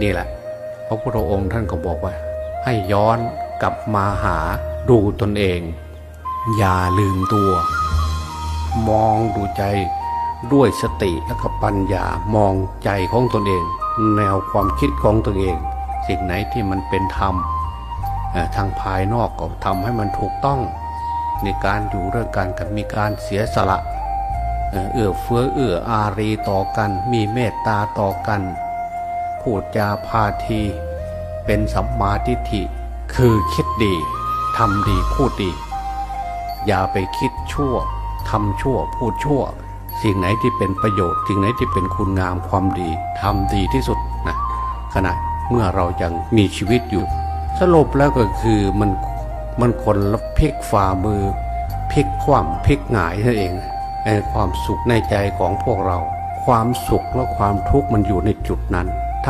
นี่แหละ พระพุทธองค์ท่านก็บอกว่า ให้ย้อนกลับมาหาดูตนเอง อย่าลืมตัว มองดูใจด้วยสติและกปัญญามองใจของตนเอง แนวความคิดของตนเอง สิ่งไหนที่มันเป็นธรรมทางภายนอกก็ทำให้มันถูกต้อง ในการอยู่เรื่องการกันมีการเสียสละเอ่อเอื้อเฟื้อเอื้ออารีต่อกัน มีเมตตาต่อกัน พูดจาพาที เป็นสัมมาทิฏฐิ คือคิดดีทำดีพูดดี อย่าไปคิดชั่วทำชั่วพูดชั่ว สิ่งไหนที่เป็นประโยชน์ สิ่งไหนที่เป็นคุณงามความดีทำดีที่สุดนะขณะเมื่อเรายังมีชีวิตอยู่ สรุปแล้วก็คือมันมันคนละพลิกฝ่ามือพลิกคว่ำพลิกหงายนั่นเองไอ้ความสุขในใจของพวกเรา ความสุขและความทุกข์มันอยู่ในจุดนั้น